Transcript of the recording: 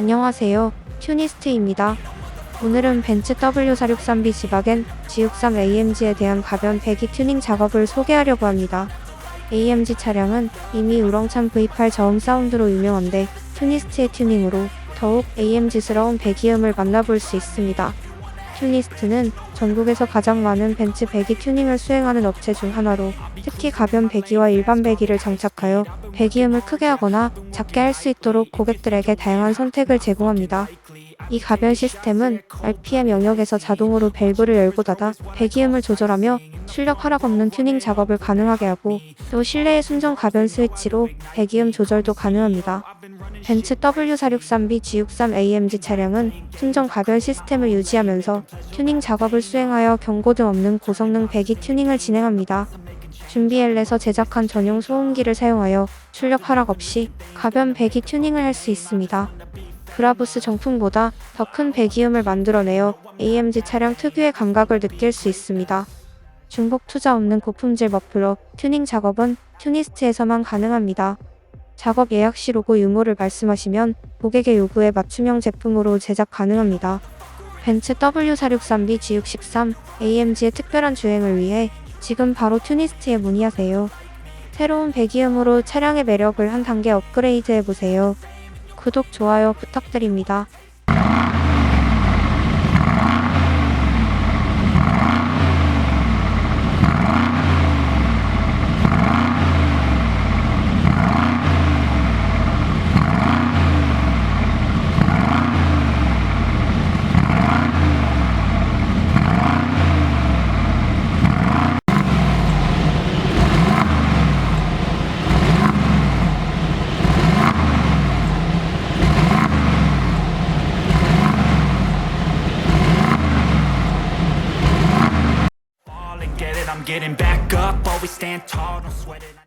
안녕하세요. 튜니스트입니다. 오늘은 벤츠 W463B 지바겐 G63 AMG에 대한 가변 배기 튜닝 작업을 소개하려고 합니다. AMG 차량은 이미 우렁찬 V8 저음 사운드로 유명한데 튜니스트의 튜닝으로 더욱 AMG스러운 배기음을 만나볼 수 있습니다. 튜니스트는 전국에서 가장 많은 벤츠 배기 튜닝을 수행하는 업체 중 하나로 특히 가변 배기와 일반 배기를 장착하여 배기음을 크게 하거나 작게 할 수 있도록 고객들에게 다양한 선택을 제공합니다. 이 가변 시스템은 RPM 영역에서 자동으로 밸브를 열고 닫아 배기음을 조절하며 출력 하락 없는 튜닝 작업을 가능하게 하고 또 실내의 순정 가변 스위치로 배기음 조절도 가능합니다. 벤츠 W463B G63 AMG 차량은 순정 가변 시스템을 유지하면서 튜닝 작업을 수행하여 경고등 없는 고성능 배기 튜닝을 진행합니다. 준비엘에서 제작한 전용 소음기를 사용하여 출력 하락 없이 가변 배기 튜닝을 할 수 있습니다. 브라보스 정품보다 더 큰 배기음을 만들어내어 AMG 차량 특유의 감각을 느낄 수 있습니다. 중복 투자 없는 고품질 머플러 튜닝 작업은 튜니스트에서만 가능합니다. 작업 예약 시 로고 유무를 말씀하시면 고객의 요구에 맞춤형 제품으로 제작 가능합니다. 벤츠 W463B G63 AMG의 특별한 주행을 위해 지금 바로 튜니스트에 문의하세요. 새로운 배기음으로 차량의 매력을 한 단계 업그레이드 해보세요. 구독, 좋아요 부탁드립니다. Get it, I'm getting back up. Always stand tall, don't sweat it.